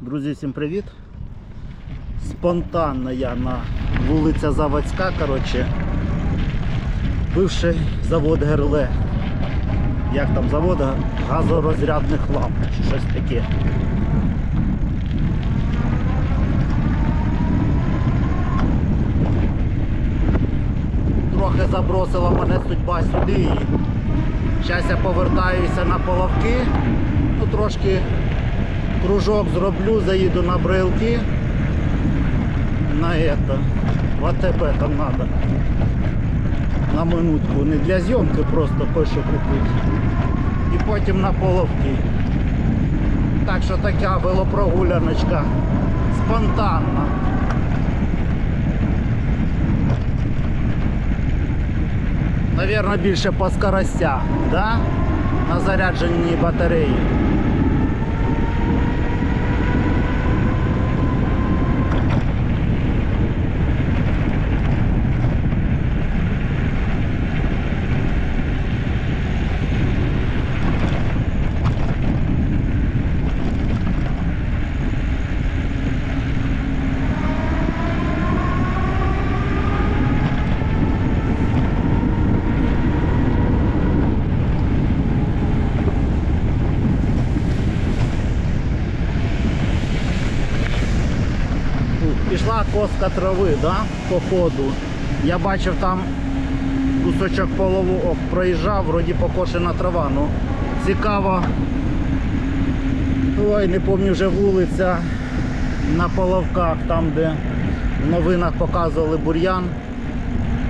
Друзі, всім привіт! Спонтанно я на вулиця Заводська, коротше, бивший завод Герле. Як там завод газорозрядних ламп чи щось таке. Трохи забросила мене судьба сюди і зараз я повертаюся на половки. Ну трошки кружок зроблю, заїду на брелки. На это. В АТБ там надо. На минутку. Не для зйомки, просто кое-що купити. І потім на половки. Так що така велопрогуляночка спонтанна. Навірно, більше по скоростях, да? на зарядженій батареї. Коска трави, да, по ходу. Я бачив там кусочок полову проїжджав, вроді покошена трава. Ну, цікаво. Ой, не пам'ятаю вже вулиця на половках, там де в новинах показували бур'ян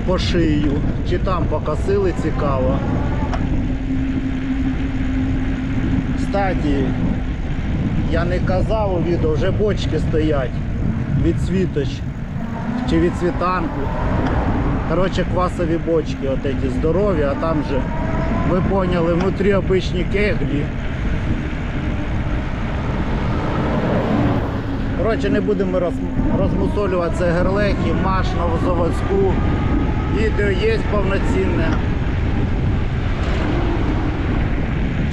по шию. Чи там покосили цікаво. Кстати, я не казав у відео, вже бочки стоять від світоч чи від світанку. Коротше, квасові бочки, от эти здорові, а там же, ви поняли, внутрі обичні кеглі. Коротше, не будемо роз, розмусолювати це герлехи, маш новозаводську. Відео є повноцінне.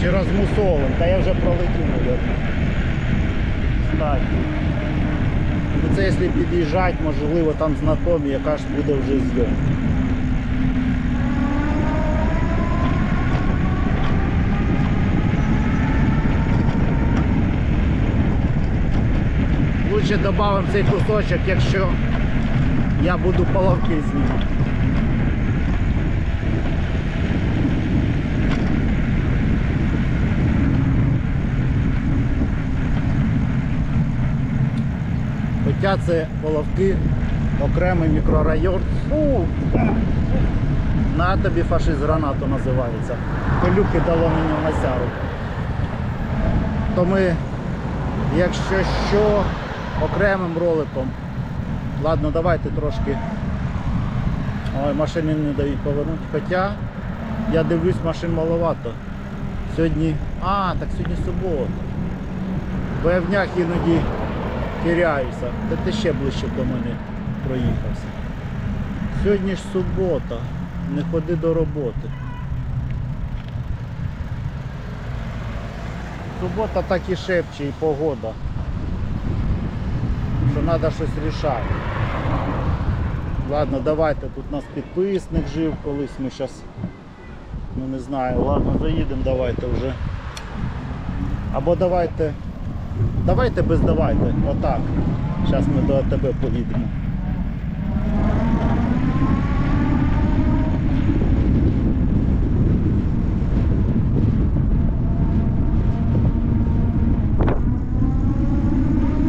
Чи розмусолим, та я вже пролетів, мабуть. Кстати. Ну, Це якщо під'їжджати, можливо, там знайомі, яка ж буде вже зйомка. Лучше додамо цей кусочок, якщо я буду половки знімати. Хоча це Половки, окремий мікрорайон. Фу! На тобі фашист гранату називається. Пилюки дало мені в насяру. То ми, якщо що, окремим роликом. Ладно, давайте трошки. Ой, машини не дають повернути. Хоча я дивлюсь, машин маловато. Сьогодні... А, так сьогодні субота. Бо іноді теряюся. Та ти ще ближче до мене проїхався. Сьогодні ж субота. Не ходи до роботи. Субота так і шепче, і погода. Що треба щось рішати. Ладно, давайте, тут у нас підписник жив колись, ми зараз, ну не знаю, ладно, заїдемо, давайте вже. Або давайте Давайте без давайте. Отак. Зараз ми до АТБ поїдемо.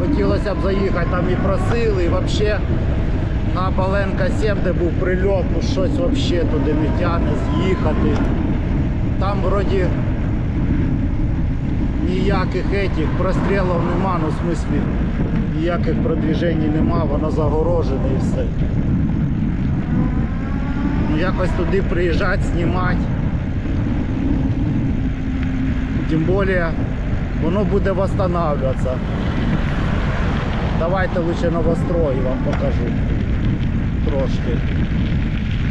Хотілося б заїхати, там і просили, і взагалі на Баленка 7, де був прильот, ну щось взагалі туди не тягне з'їхати. Там вроді ніяких етих прострілів нема, ну в смислі ніяких продвіжень нема, воно загорожене і все. Ну якось туди приїжджати, знімати. Тим більше воно буде восстанавливатися. Давайте лучше новострой вам покажу трошки.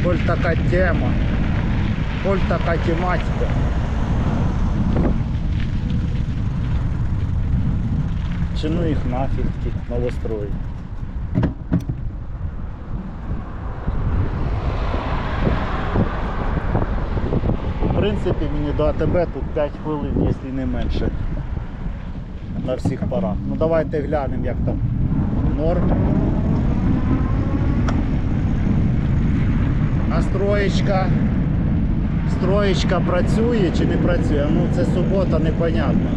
Коль така тема, коль така тематика. Чи ну їх нафіг новострої. В принципі, мені до АТБ тут 5 хвилин, якщо не менше. На всіх парах. Ну давайте глянемо, як там норм. А строєчка. Строєчка працює чи не працює? Ну це субота, непонятно.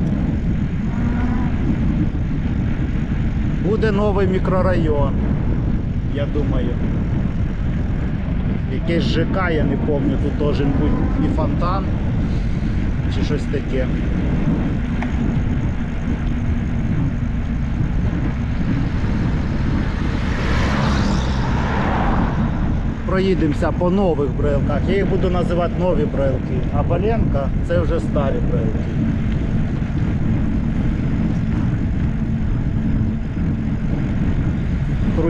Буде новий мікрорайон, я думаю. Якийсь ЖК, я не пам'ятаю, тут должен бути і фонтан, чи щось таке. Проїдемося по нових брелках. Я їх буду називати нові брелки, а Баленка це вже старі брелки.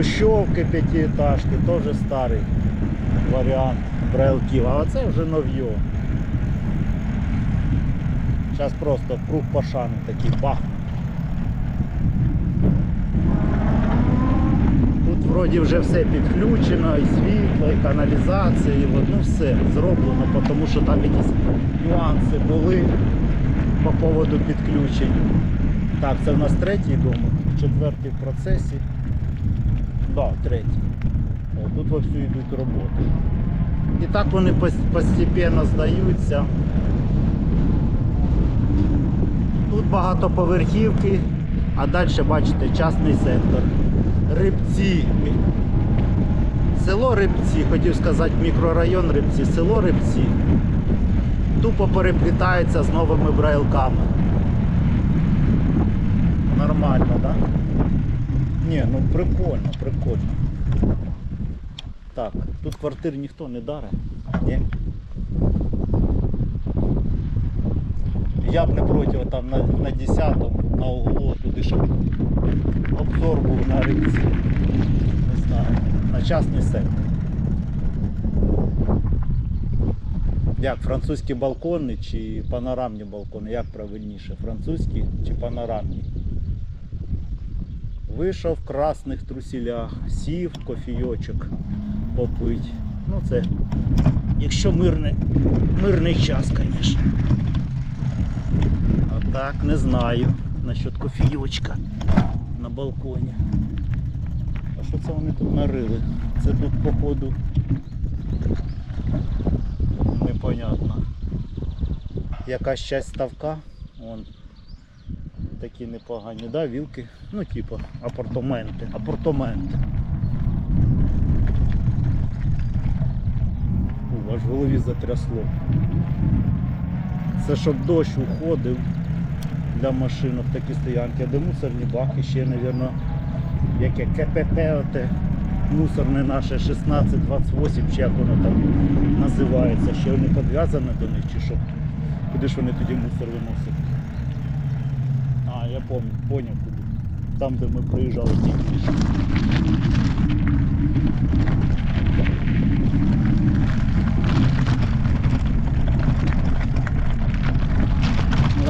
Хрущовки п'ятиэтажки, теж старий варіант брелків, а оце вже нов'йо. Зараз просто круг пошани такий бах. Тут вроді вже все підключено, і світло, і каналізація, і ну все зроблено, тому що там якісь нюанси були по поводу підключень. Так, це в нас третій дом, четвертий в процесі. Да, третій. Тут вовсю йдуть роботи. І так вони пос- постепенно здаються. Тут багатоповерхівки, а далі бачите частний сектор. Рибці. Село Рибці, хотів сказати мікрорайон Рибці, село Рибці. Тупо переплітається з новими брайлками. Нормально, так? Да? Ні, ну прикольно, прикольно. Так, тут квартир ніхто не дарить. Ні? Я б не проти там на, на 10-му, на углу, туди, щоб обзор був на рибці. Не знаю. На частний сектор. Як французькі балкони чи панорамні балкони? Як правильніше? Французькі чи панорамні? Вийшов в красних трусілях, сів кофійочок попить. Ну це, якщо мирний, мирний час, звісно. А так не знаю насчет кофійочка на балконі. А що це вони тут нарили? Це тут походу непонятно. Якась часть ставка. Вон такі непогані, да, вілки. Ну, типу, апартаменти. Апартаменти. У, аж в голові затрясло. Це щоб дощ уходив для машинок такі стоянки, а де мусорні баки ще, мабуть, яке КПП оте мусорне наше 1628, чи як воно там називається, ще вони підв'язані до них чи що? Куди ж вони тоді мусор виносять? А, я помню, поняв куди. Там, де ми проїжджали тільки що.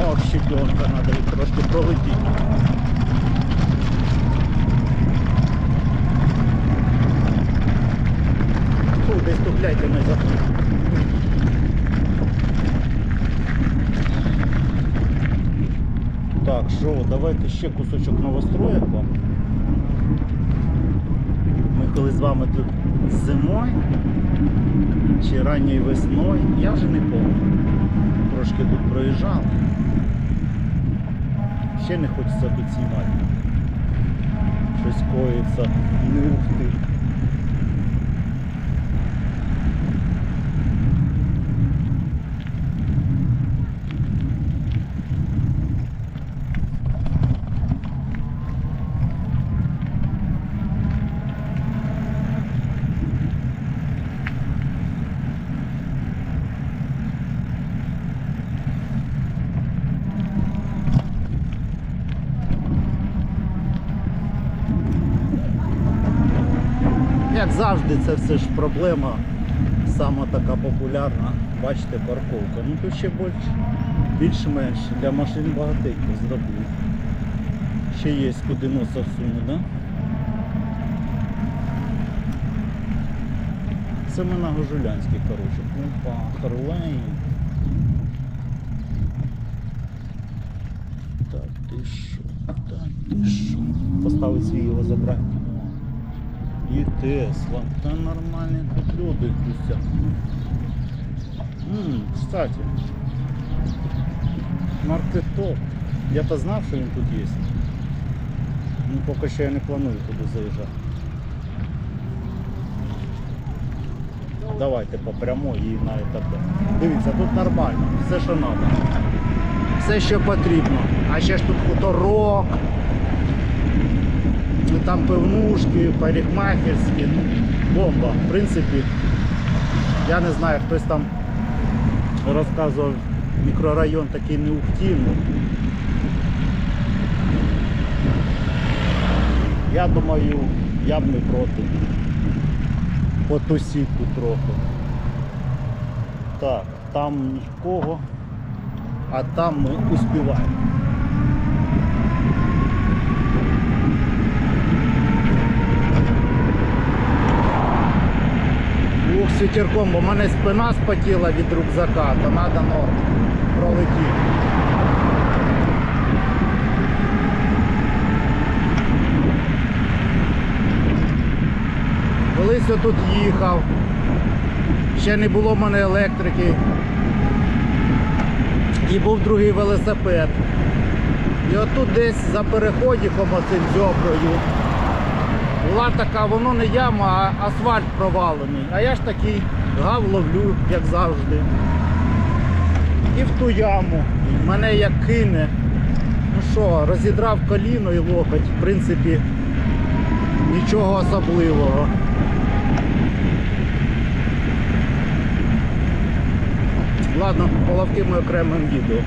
Ох, щепенка, треба їх трошки пролетіти. Фу, десь тут гляньте не заходить. Так, що, давайте ще кусочок новостроїк вам. Ми коли з вами тут зимою чи ранньою весною, я вже не пам'ятаю. Трошки тут проїжджав. Ще не хочеться тут знімати. Щось коїться, не завжди, це все ж проблема. Сама така популярна. Бачите, парковка. Ну тут ще більш, більш-менш для машин багатенько зробили. Ще є куди носа всунути, да? Це ми на Гожулянській, коротше. Опа, Харлей. Так, ти що? Так, ти що? Поставить свій його забрати. І Тесла. Та нормальні тут люди тусять. Ммм, кстати. Маркетоп. Я-то знав, що він тут є. Ну поки що я не планую туди заїжджати. Давайте по прямой і на етапі. Дивіться, тут нормально, все, що треба. Все, що потрібно. А ще ж тут хуторок, там пивнушки, парикмахерські, ну, бомба. В принципі, я не знаю, хтось там розказував, мікрорайон такий не ухтівний. Я думаю, я б не проти. Потусіть трохи. Так, там нікого, а там ми успіваємо. Ух, бо мене спина спотіла від рюкзака, то треба норм пролетіти. Колись я тут їхав, ще не було в мене електрики. І був другий велосипед. І отут десь за переходиком оцим зьоброю була така, воно не яма, а асфальт провалений. А я ж такий гав ловлю, як завжди. І в ту яму. Мене як кине. Ну що, розідрав коліно і локоть, в принципі, нічого особливого. Ладно, половки ми окремим відео.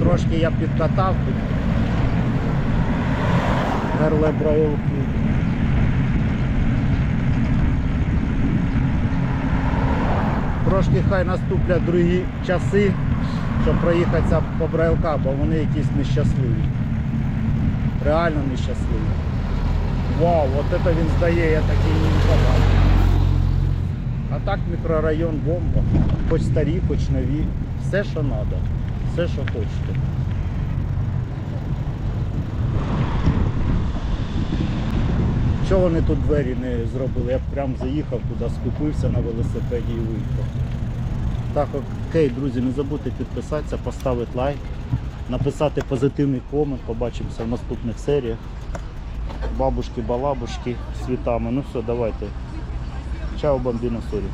Трошки я підкатав тут. Герле браилки. Трошки хай наступлять другі часи, щоб проїхатися по брайлка, бо вони якісь нещасливі. Реально нещасливі. Вау, от це він здає, я такий не побачив. А так мікрорайон бомба. Хоч старі, хоч нові. Все, що треба. Все, що хочете. Що вони тут двері не зробили? Я б прям заїхав туди, скупився на велосипеді і виїхав. Так, окей, друзі, не забудьте підписатися, поставити лайк, написати позитивний комент, побачимося в наступних серіях. Бабушки, балабушки, світами. Ну все, давайте. Чао, бомбіно, сорі.